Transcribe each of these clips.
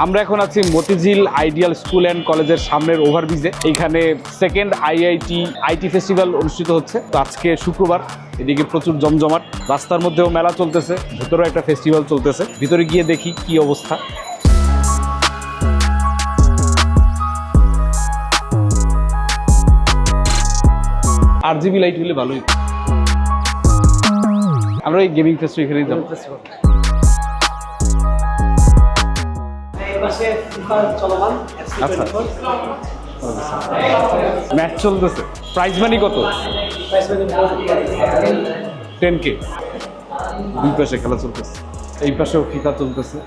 আমরা এখন আছি মতিঝিল আইডিয়াল স্কুল অ্যান্ড কলেজের সামনের ওভারব্রিজে এইখানে সেকেন্ড আইআইটি আইটি ফেস্টিভ্যাল অনুষ্ঠিত হচ্ছে। তো আজকে শুক্রবার, এদিকে প্রচুর জমজমাট। রাস্তার মধ্যেও মেলা চলতেছে, ভেতরেও একটা ফেস্টিভ্যাল চলতেছে। ভিতরে গিয়ে দেখি কি অবস্থা। আর জিবি লাইট হলে ভালোই। আমরা এই গেমিং ফেস্ট এখানেই যাব। চলমান আচ্ছা। ম্যাচ চলতেছে। প্রাইজ মানি কত? Ten K. দুই পাশে খেলা চলতেছে। এই পাশেও ফিফা চলতেছে।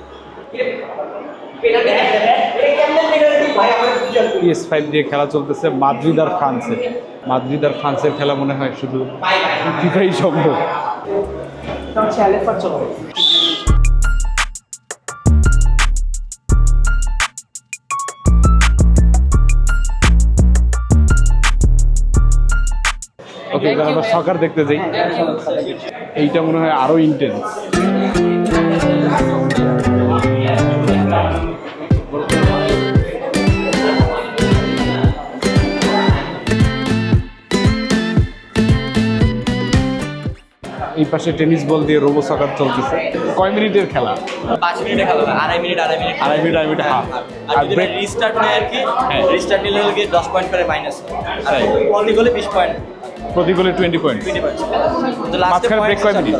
পিএস ফাইভ দিয়ে খেলা চলতেছে। মাদ্রিদ আর ফ্রান্সের মাদ্রিদ আর ফ্রান্সের খেলা মনে হয় শুধু ফিফাই সম্ভব। ওকে এবার আমরা সকার দেখতে যাই। এইটা মনে হয় আরও ইন্টেন্স এই পাশে টেনিস বল দিয়ে রোবো সকার চলতেছে। কয় মিনিটের খেলা? পাঁচ মিনিটে খেলা আড়াই মিনিট আড়াই মিনিট। আড়াই মিনিট আড়াই মিনিট হাফ আর আর ব্রেক রিস্টার্ট নেয় আর কি হ্যাঁ। রিস্টার্ট নিলে হলে গিয়ে দশ পয়েন্ট করে মাইনাস আর গেলে বিশ পয়েন্ট প্রতি গোলে টোয়েন্টি পয়েন্ট লাস্টে মাঝখানে ব্রেক কয় মিনিট?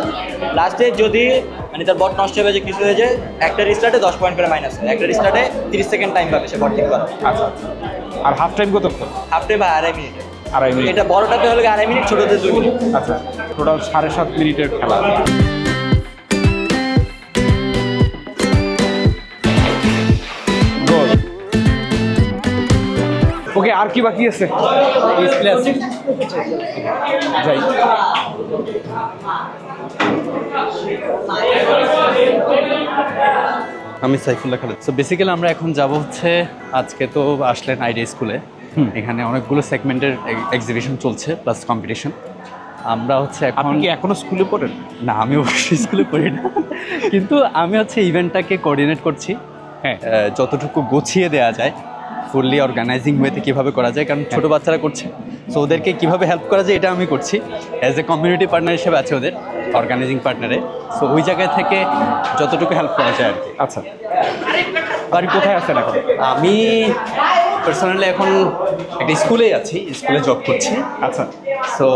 লাস্টে যদি মানে তার বট নষ্ট হয়ে যায় কিছু হয়ে যায় একটা রিস্টার্টে দশ পয়েন্ট করে মাইনাস একটা রিস্টার্টে তিরিশ সেকেন্ড টাইম পাবে সে বট ঠিক করা আচ্ছা আর হাফ টাইম কত হাফ টাইম আড়াই মিনিট আড়াই মিনিট এটা বড়টাতে হলে আড়াই মিনিট ছোটতে দুই মিনিট আচ্ছা টোটাল সাড়ে সাত মিনিটের খেলা। ওকে আর কি বাকি আছে? যাই। আমি সাইফুল্লাহ খালেদ। সো বেসিক্যালি আমরা এখন যাব হচ্ছে আজকে তো আসলেন আইডিয়া স্কুলে। এখানে অনেকগুলো সেগমেন্টের এক্সিবিশন চলছে প্লাস কম্পিটিশন আমরা হচ্ছে এখন কি এখনও স্কুলে পড়েন? না আমি অবশ্যই স্কুলে পড়ি না। কিন্তু আমি হচ্ছে ইভেন্টটাকে কোঅর্ডিনেট করছি। হ্যাঁ। যতটুকু গুছিয়ে দেওয়া যায় ফুললি অর্গানাইজিং ওয়েতে কীভাবে করা যায় কারণ ছোটো বাচ্চারা করছে। সো ওদেরকে কীভাবে হেল্প করা যায় এটা আমি করছি। অ্যাজ এ কমিউনিটি পার্টনার হিসেবে আছে ওদের অর্গানাইজিং পার্টনারে সো ওই জায়গা থেকে যতটুকু হেল্প করা যায় আর কি। আচ্ছা। বাড়ি কোথায় আছেন এখন? আমি পার্সোনালি এখন একটা স্কুলেই আছি স্কুলে জব করছি। আচ্ছা। সো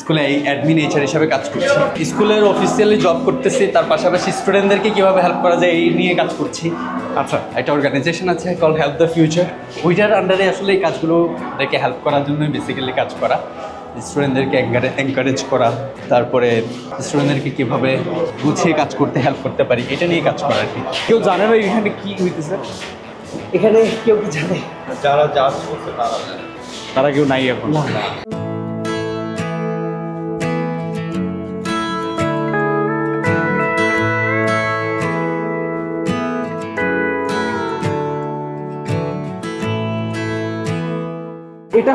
স্কুলে এই অ্যাডমিন এইচআর হিসাবে কাজ করছি। স্কুলের অফিসিয়ালি জব করতেছি তার পাশাপাশি স্টুডেন্টদেরকে কীভাবে হেল্প করা যায় এই নিয়ে কাজ করছি। আচ্ছা। একটা অর্গানাইজেশন আছে কল হেল্প দ্য ফিউচার ওইটার আন্ডারে আসলে এই কাজগুলো ওদেরকে হেল্প করার জন্যই বেসিক্যালি কাজ করা। স্টুডেন্টদেরকে এনকারেজ করা। তারপরে স্টুডেন্টদেরকে কীভাবে গুছিয়ে কাজ করতে হেল্প করতে পারি এটা নিয়ে কাজ করা আর কি। কেউ জানে না এখানে কি হইতেছে? এখানে কেউ কি জানে? যারা যা তারা কেউ নাই এখন।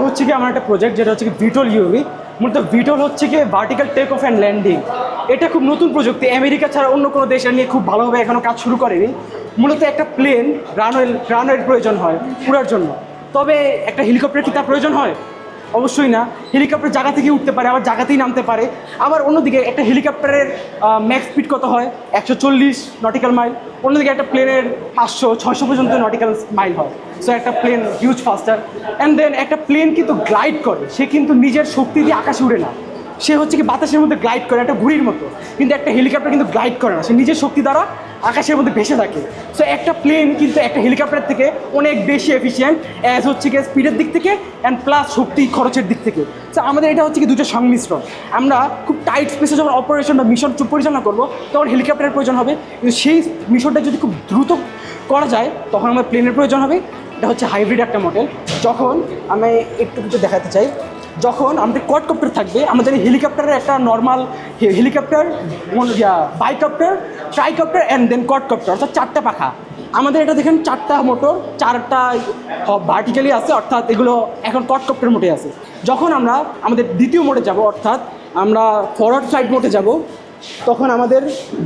হচ্ছে কি আমার একটা প্রজেক্ট যেটা হচ্ছে কি ভিটল ইউভি মূলত ভিটল হচ্ছে কি vertical take off and landing এটা খুব নতুন প্রযুক্তি। আমেরিকা ছাড়া অন্য কোনো দেশ নিয়ে খুব ভালোভাবে এখনও কাজ শুরু করেনি। মূলত একটা প্লেন রানওয়ে রানওয়ের প্রয়োজন হয় পুরার জন্য। তবে একটা হেলিকপ্টার কি তার প্রয়োজন হয়? অবশ্যই না, হেলিকপ্টার জায়গা থেকে উঠতে পারে, আবার জায়গাতেই নামতে পারে। আবার অন্যদিকে একটা হেলিকপ্টারের ম্যাক্স স্পিড কত হয়? একশো চল্লিশ নটিক্যাল মাইল অন্যদিকে একটা প্লেনের পাঁচশো, ছয়শো পর্যন্ত নটিক্যাল মাইল হয়। সো একটা plane huge faster and then একটা প্লেন কিন্তু গ্লাইড করে, সে কিন্তু নিজের শক্তি দিয়ে আকাশে উড়ে না। সে হচ্ছে কি বাতাসের মধ্যে গ্লাইড করে, একটা ঘুড়ির মতো। কিন্তু একটা হেলিকপ্টার কিন্তু গ্লাইড করে না, সে নিজের শক্তি দ্বারা আকাশের মধ্যে ভেসে থাকে। সো একটা প্লেন কিন্তু একটা হেলিকপ্টার থেকে অনেক বেশি এফিসিয়েন্ট অ্যাজ হচ্ছে কি স্পিডের দিক থেকে অ্যান্ড প্লাস শক্তি খরচের দিক থেকে। সো আমাদের এটা হচ্ছে কি দুটো সংমিশ্রণ। আমরা খুব টাইট স্পেসে যখন অপারেশন বা মিশন পরিচালনা করব, তখন হেলিকপ্টারের প্রয়োজন হবে। কিন্তু সেই মিশনটা যদি খুব দ্রুত করা যায়, তখন আমার প্লেনের প্রয়োজন হবে। এটা হচ্ছে হাইব্রিড একটা মডেল যখন আমি একটু কিছু দেখাতে চাই। যখন আমাদের কোয়াডকপ্টার থাকবে, আমাদের হেলিকপ্টারের একটা normal helicopter bicopter tricopter and then quadcopter অর্থাৎ চারটা পাখা। আমাদের এটা দেখেন চারটা মোটর চারটা ভার্টিক্যালি আছে, অর্থাৎ এগুলো এখন কোয়াডকপ্টার মোটে আছে। যখন আমরা আমাদের দ্বিতীয় মোটে যাব, অর্থাৎ আমরা ফরওয়ার্ড সাইড মোটে যাব, তখন আমাদের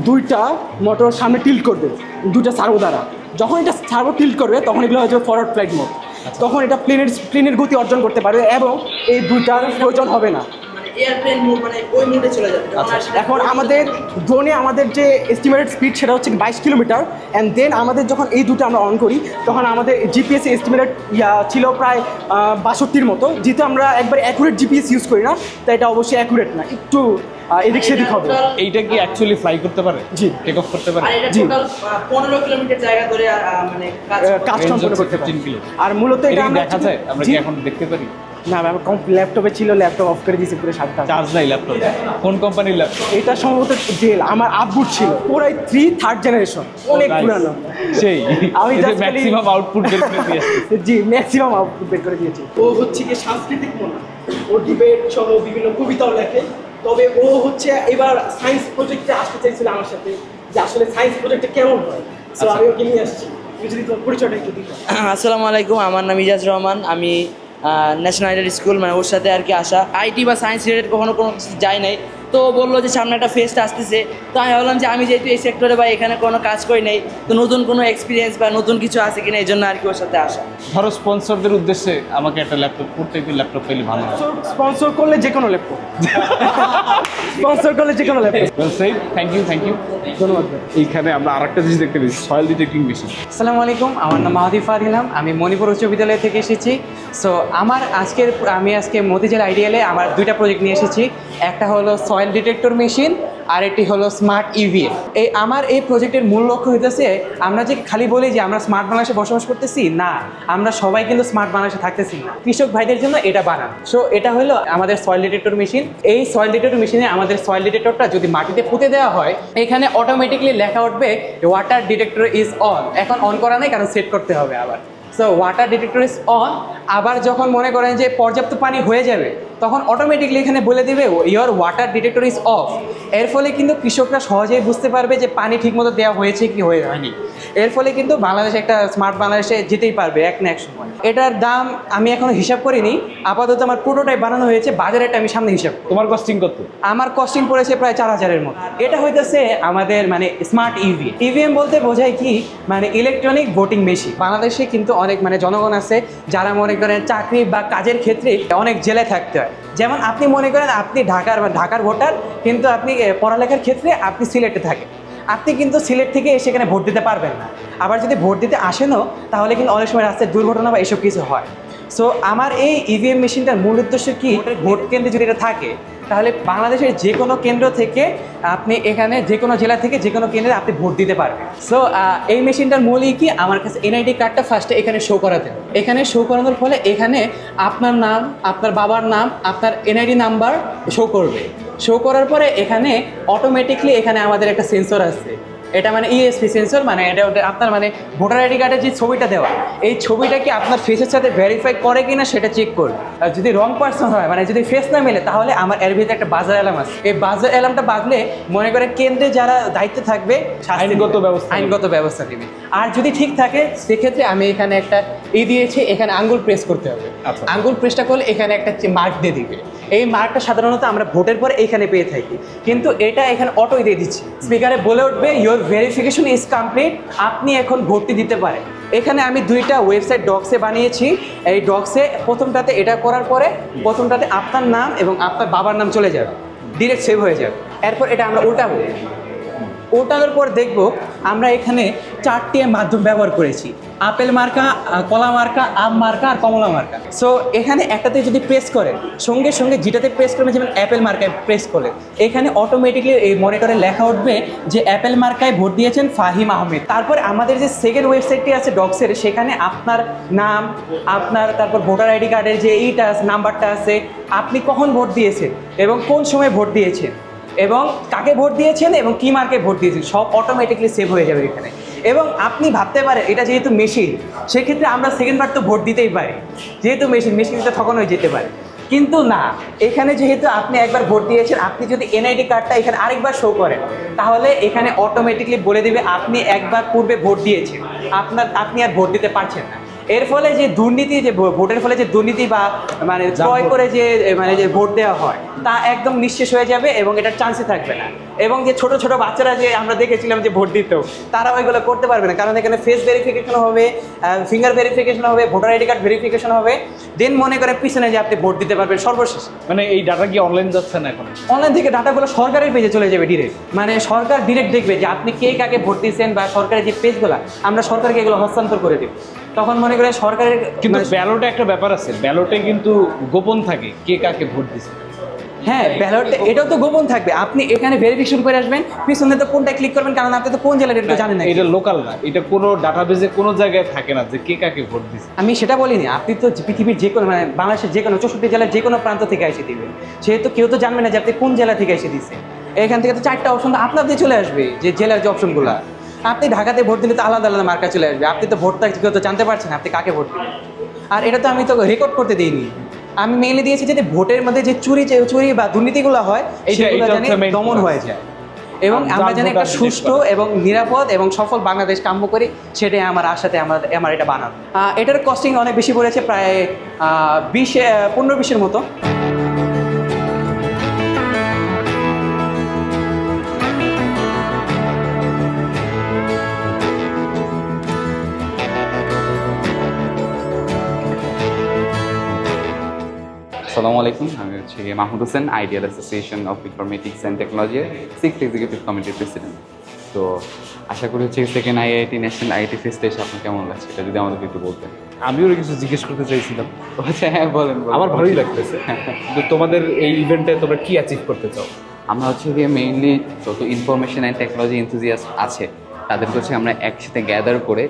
দুইটা মোটর সামনে টিল্ট করবে, দুইটা সার্ভো দ্বারা। যখন এটা সার্ভো টিল্ট করবে, তখন এগুলো হচ্ছে ফরওয়ার্ড ফ্লাইট মোড তখন এটা প্লেনের প্লেনের গতি অর্জন করতে পারবে এবং এই দুইটার প্রয়োজন হবে না। মানে চলে যাবে। এখন আমাদের ড্রোনে আমাদের যে এস্টিমেটেড স্পিড সেটা হচ্ছে বাইশ কিলোমিটার অ্যান্ড দেন আমাদের যখন এই দুটো আমরা অন করি তখন আমাদের জিপিএস এস্টিমেটেড ইয়া ছিল প্রায় বাষট্টির মতো। যেহেতু আমরা একবার অ্যাকুরেট জিপিএস ইউজ করি না তাই এটা অবশ্যই অ্যাকুরেট না। একটু এদিক সেদিক হবে। এইটা কি অ্যাকচুয়ালি ফ্লাই করতে পারে? জি। টেক অফ করতে পারে? জি। পনেরো কিলোমিটার জায়গা ধরে মানে কাজ করতে পারি। 15 কিলো। আর মূলত এটা দেখা যায়? আমরা। কি এখন দেখতে পারি? না ম্যাম কম ল্যাপটপে ছিল ল্যাপটপ অফ করে দিয়েছি পুরো সাতটা। চার্জ নাই ল্যাপটপ কোন কোম্পানির ল্যাপটপ এটা সম্ভবত ডেল আমার আপবুট ছিল। পুরাই থ্রি থার্ড জেনারেশন অনেক পুরানো। সেই। আমি ম্যাক্সিমাম আউটপুট বের করে দিয়ে আসছি। জি ম্যাক্সিমাম আউটপুট বের করে দিয়েছে। ও হচ্ছে কি সাংস্কৃতিক মনা। ও ডিবেট সহ বিভিন্ন কবিতাও লেখে। তবে ও হচ্ছে এবার সায়েন্স প্রজেক্টে আসতে চাইছিল আমার সাথে যে আসলে সায়েন্স প্রজেক্টে কেমন হয়? সো আমি ওকে নিয়ে আসছি। আসসালামু আলাইকুম আমার নাম ইজাজ রহমান। আমি ন্যাশনাল আইডেল স্কুল মানে ওর সাথে আর কি আসা। আইটি বা সায়েন্স রিলেটেড কখনো কোনো কিছু যাই নাই। তো বলল যে সামনে একটা ফেস্ট আসতেছে। তো আমি ভাবলাম যে আমি যেহেতু এই সেক্টরে বা এখানে কোনো কাজ করি নাই তো নতুন কোনো এক্সপিরিয়েন্স বা নতুন কিছু আছে কিনা এই জন্য আর কি ওর সাথে আসা। ধরো স্পন্সরদের উদ্দেশ্যে আমাকে একটা ল্যাপটপ করতে ল্যাপটপ পেলে ভালো স্পন্সর করলে যে কোনো ল্যাপটপ স্পন্সর করলে যে কোনো laptop well save thank you thank you ধন্যবাদ। এইখানে আমরা আরেকটা জিনিস দেখতে পেয়েছি সয়েল ডিটেক্টিং মেশিন আসসালামু আলাইকুম আমার নাম মাহাদি ফারহিলাম আমি মণিপুর উচ্চ বিদ্যালয় থেকে এসেছি। সো আমার আজকের আমি আজকে মতিঝিল আইডিয়ালে আমার দুইটা প্রজেক্ট নিয়ে এসেছি। একটা হলো সয়েল ডিটেক্টর মেশিন আর একটি হলো স্মার্ট ইভি এই আমার এই প্রজেক্টের মূল লক্ষ্য হইতেছে, আমরা যে খালি বলি যে আমরা স্মার্ট বাংলাদেশে বসবাস করতেছি, না, আমরা সবাই কিন্তু স্মার্ট বাংলাদেশে থাকতেছি। না কৃষক ভাইদের জন্য এটা বানান। সো এটা হলো আমাদের সয়েল ডিটেক্টর মেশিন এই সয়েল ডিটেক্টর মেশিনে আমাদের সয়েল ডিটেক্টরটা যদি মাটিতে পুঁতে দেওয়া হয়, এখানে অটোমেটিকলি লেখা উঠবে ওয়াটার ডিটেক্টর ইজ অন এখন অন করা নেই, কারণ সেট করতে হবে আবার। So water detector is on আবার যখন মনে করেন যে পর্যাপ্ত পানি হয়ে যাবে তখন অটোমেটিকলি এখানে বলে দিবে your water detector is off এর ফলে কিন্তু কৃষকরা সহজেই বুঝতে পারবে যে পানি ঠিকমতো দেওয়া হয়েছে কি হয়ে হয়নি। এর ফলে কিন্তু বাংলাদেশ একটা স্মার্ট বাংলাদেশে যেতেই পারবে এক না এক সময়। এটার দাম আমি এখনও হিসাব করিনি। আপাতত আমার প্রোটোটাইপ বানানো হয়েছে বাজারেরটা আমি সামনে হিসাব। তোমার কস্টিং কত? আমার কস্টিং পড়েছে প্রায় চার হাজারের মতো। এটা হইতেছে আমাদের মানে স্মার্ট ইভি ইভিএম বলতে বোঝায় কি? মানে ইলেকট্রনিক ভোটিং মেশিন বাংলাদেশে কিন্তু অনেক মানে জনগণ আছে যারা মনে করেন চাকরি বা কাজের ক্ষেত্রে অনেক জেলে থাকতে হয়। যেমন আপনি মনে করেন আপনি ঢাকার ঢাকার ভোটার, কিন্তু আপনি পড়ালেখার ক্ষেত্রে আপনি সিলেটে থাকেন। আপনি কিন্তু সিলেট থেকে এসে এখানে ভোট দিতে পারবেন না। আবার যদি ভোট দিতে আসেনও, তাহলে কিন্তু অনেক সময় রাস্তায় দুর্ঘটনা বা এসব কিছু হয়। সো আমার এই ইভিএম মেশিনটার মূল উদ্দেশ্য কি? ভোট কেন্দ্রে যদি এটা থাকে তাহলে বাংলাদেশের যে কোনো কেন্দ্র থেকে আপনি এখানে যে কোনো জেলা থেকে যে কোনো কেন্দ্রে আপনি ভোট দিতে পারবেন। সো এই মেশিনটার মূলই কি? আমার কাছে এনআইডি কার্ডটা ফার্স্টে এখানে শো করাতে এখানে শো করানোর ফলে এখানে আপনার নাম আপনার বাবার নাম আপনার এনআইডি নাম্বার শো করবে। শো করার পরে এখানে অটোমেটিকলি এখানে আমাদের একটা সেন্সর আছে এটা মানে ইএসপি সেন্সর মানে এটা ওটা- আপনার মানে ভোটার আইডি কার্ডের যে ছবিটা দেওয়া এই ছবিটা কি আপনার ফেসের সাথে ভেরিফাই করে কি না সেটা চেক করবে আর যদি রং পার্সন হয় মানে যদি ফেস না মেলে তাহলে আমার এর ভিতরে একটা বাজার অ্যালার্ম আছে। এই বাজার অ্যালার্মটা বাজলে মনে করে কেন্দ্রে যারা দায়িত্বে থাকবে আইনগত ব্যবস্থা আইনগত ব্যবস্থা দিবে আর যদি ঠিক থাকে সেক্ষেত্রে আমি এখানে একটা ই দিয়েছি এখানে আঙ্গুল প্রেস করতে হবে। আচ্ছা। আঙ্গুল প্রেসটা করলে এখানে একটা মার্ক দিয়ে দিবে। এই মার্কটা সাধারণত আমরা ভোটের পরে এখানে পেয়ে থাকি। কিন্তু এটা এখানে অটোই দিয়ে দিচ্ছে। স্পিকারে বলে উঠবে ইয়োর ভেরিফিকেশন ইজ কমপ্লিট আপনি এখন ভর্তি দিতে পারেন। এখানে আমি দুইটা ওয়েবসাইট ডক্সে বানিয়েছি। এই ডক্সে প্রথমটাতে এটা করার পরে প্রথমটাতে আপনার নাম এবং আপনার বাবার নাম চলে যাবে। ডিরেক্ট সেভ হয়ে যাবে। এরপর এটা আমরা উল্টাবো। ওটানোর পর দেখব আমরা এখানে চারটি মাধ্যম ব্যবহার করেছি। আপেল মার্কা কলা মার্কা, আম মার্কা আর কমলা মার্কা। সো এখানে একটাতে যদি প্রেস করেন, সঙ্গে সঙ্গে যেটাতে প্রেস করবেন যেমন অ্যাপেল মার্কায় প্রেস করলে এখানে অটোমেটিকলি এই মনিটরে লেখা উঠবে যে অ্যাপেল মার্কায় ভোট দিয়েছেন ফাহিম আহমেদ। তারপর আমাদের যে সেকেন্ড ওয়েবসাইটটি আছে ডক্সের সেখানে আপনার নাম, আপনার তারপর ভোটার আইডি কার্ডের যে এইটা নাম্বারটা আছে, আপনি কখন ভোট দিয়েছেন এবং কোন সময় ভোট দিয়েছেন? এবং কাকে ভোট দিয়েছেন এবং কি মার্কে ভোট দিয়েছেন সব অটোমেটিকলি সেভ হয়ে যাবে এখানে। এবং আপনি ভাবতে পারেন এটা যেহেতু মেশিন সেক্ষেত্রে আমরা সেকেন্ড সেকেন্ডবার তো ভোট দিতেই পারি। যেহেতু মেশিন মেশিনটা তখন হয়ে যেতে পারে। কিন্তু না এখানে যেহেতু আপনি একবার ভোট দিয়েছেন আপনি যদি এনআইডি কার্ডটা এখানে আরেকবার শো করেন তাহলে এখানে অটোমেটিকলি বলে দেবে আপনি একবার পূর্বে ভোট দিয়েছেন। আপনার আপনি আর ভোট দিতে পারছেন না। এর ফলে যে দুর্নীতি যে ভো- ভোটের ফলে যে দুর্নীতি বা মানে ক্রয় করে যে মানে যে ভোট দেওয়া হয় তা একদম নিঃশেষ হয়ে যাবে এবং এটার চান্সই থাকবে না। এবং যে ছোট ছোট বাচ্চারা যে আমরা দেখেছিলাম যে ভোট দিত তারা ওইগুলো করতে পারবে না। কারণ এখানে ফেস ভেরিফিকেশন হবে ফিঙ্গার ভেরিফিকেশন হবে ভোটার আইডি কার্ড ভেরিফিকেশন হবে। দেন মনে করে পিছনে যে আপনি ভোট দিতে পারবেন সর্বশেষ। মানে এই ডাটা কি অনলাইন যাচ্ছে না এখন? অনলাইন থেকে ডাটাগুলো সরকারের পেজে চলে যাবে ডিরেক্ট মানে সরকার ডিরেক্ট দেখবে যে আপনি কে কাকে ভোট দিচ্ছেন বা সরকারের যে পেজগুলো আমরা সরকারকে এগুলো হস্তান্তর করে দেব। তখন মনে করেন সরকারের কিন্তু মানে- ব্যালটে একটা ব্যাপার আছে। ব্যালটে কিন্তু গোপন থাকে কে কাকে ভোট দিছে হ্যাঁ ব্যালট এটাও তো গোপন থাকবে। আপনি এখানে ভেরিফিকেশন করে আসবেন পিছনে তো কোনটা ক্লিক করবেন কারণ আপনি তো কোন জেলার এটা জানেন না এটা লোকাল না এটা কোনো ডাটাবেজে কোনো জায়গায় থাকে না যে কে কাকে ভোট দিছে। আমি সেটা বলিনি আপনি তো পৃথিবীর যে কোনো মানে বাংলাদেশের যে কোনো চৌষট্টি জেলার যে কোনো প্রান্ত থেকে এসে দিবেন। সেহেতু কেউ তো জানবে না যে আপনি কোন জেলা থেকে এসে দিচ্ছে এখান থেকে তো চারটা অপশন তো আপনার দিয়ে চলে আসবে যে জেলার যে অপশনগুলো আপনি ঢাকাতে ভোট দিলে তো আলাদা আলাদা মার্কা চলে আসবে। আপনি তো ভোটটা কেউ তো জানতে পারছেন আপনি কাকে ভোট দিবেন? আর এটা তো আমি তো রেকর্ড করতে দিইনি। আমি মেইনলি দিয়েছি যে ভোটের মধ্যে যে চুরি চুরি বা দুর্নীতিগুলো হয় এই জানি দমন হয়ে যায়। এবং আমরা যেন একটা সুষ্ঠু এবং নিরাপদ এবং সফল বাংলাদেশ কাম্য করি সেটাই আমার আশাতে আমার আমার এটা বানানো। এটার কস্টিং অনেক বেশি পড়েছে প্রায় বিশ পনেরো বিশের মতো। আসসালামু আলাইকুম। আমি হচ্ছে Mahmud Hossain ideal association of informatics and technology six executive কমিটির প্রেসিডেন্ট। তো আশা করি হচ্ছে সেকেন্ড আইআইটি ন্যাশনাল আইটি ফেস্টে এসে আপনার কেমন লাগছে? এটা যদি আমাদেরকে একটু বলতেন। আমিও কিছু জিজ্ঞেস করতে চাইছিলাম। আচ্ছা হ্যাঁ বলেন। আমার ভালোই লাগতেছে। কিন্তু তোমাদের এই ইভেন্টে তোমরা কি অ্যাচিভ করতে চাও? আমরা হচ্ছে গিয়ে মেইনলি যত ইনফরমেশন অ্যান্ড টেকনোলজি এনথুজিয়াস্ট আছে তাদেরকে হচ্ছে আমরা একসাথে গ্যাদার করে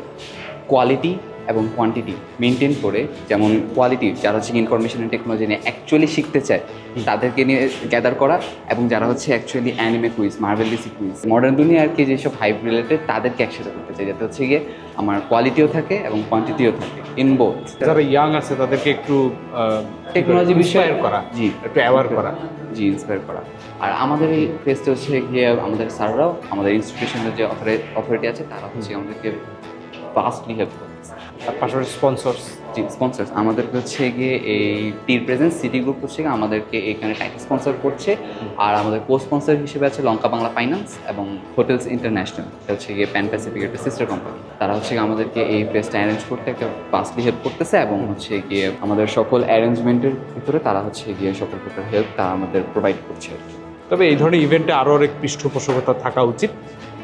কোয়ালিটি এবং কোয়ান্টিটি মেনটেন করে যেমন কোয়ালিটি যারা হচ্ছে ইনফরমেশন অ্যান্ড টেকনোলজি নিয়ে অ্যাকচুয়ালি শিখতে চায় তাদেরকে নিয়ে গ্যাদার করা এবং যারা হচ্ছে actually anime quiz Marvel DC quiz modern দুনিয়া আর কি যেসব হাইপ রিলেটেড তাদেরকে একসাথে করতে চাই। যাতে হচ্ছে গিয়ে আমার কোয়ালিটিও থাকে এবং কোয়ান্টিটিও থাকে ইন বোথ যারা ইয়াং আছে তাদেরকে একটু টেকনোলজি বিষয়ে করা জি। একটু অ্যাওয়ার করা। জি ইন্সপায়ার করা। আর আমাদের এই ফেস্টে হচ্ছে গিয়ে আমাদের স্যাররাও আমাদের ইনস্টিটিউশনের যে অথরিটি আছে তারা হচ্ছে আমাদেরকে ফাস্টলি হেল্প করতেছে তার পাশাপাশি স্পন্সর্স জি স্পন্সার্স আমাদেরকে হচ্ছে গিয়ে এই টির প্রেজেন্স সিটি গ্রুপ হচ্ছে গিয়ে আমাদেরকে এখানে টাইটেল স্পন্সর করছে। আর আমাদের কো স্পন্সর হিসেবে আছে লঙ্কা বাংলা ফাইন্যান্স এবং হোটেলস ইন্টারন্যাশনাল এটা হচ্ছে গিয়ে প্যান প্যাসিফিক একটা সিস্টার কোম্পানি তারা হচ্ছে গিয়ে আমাদেরকে এই ফেস্টটা অ্যারেঞ্জ করতে একটা ফাস্টলি হেল্প করতেছে এবং হচ্ছে গিয়ে আমাদের সকল অ্যারেঞ্জমেন্টের ভিতরে তারা হচ্ছে গিয়ে সকল প্রকার হেল্প তারা আমাদের প্রোভাইড করছে তবে এই ধরনের ইভেন্টে আরও অনেক পৃষ্ঠপোষকতা থাকা উচিত।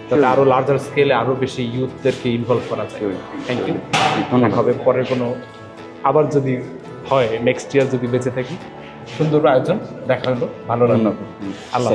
যাতে আরও লার্জার স্কেলে আরও বেশি ইউথদেরকে ইনভলভ করা যায়। থ্যাংক ইউ ধন্যবাদ হবে পরের কোনো আবার যদি হয় নেক্সট ইয়ার যদি বেঁচে থাকি সুন্দর আয়োজন দেখা হলো ভালো লাগল। আল্লাহ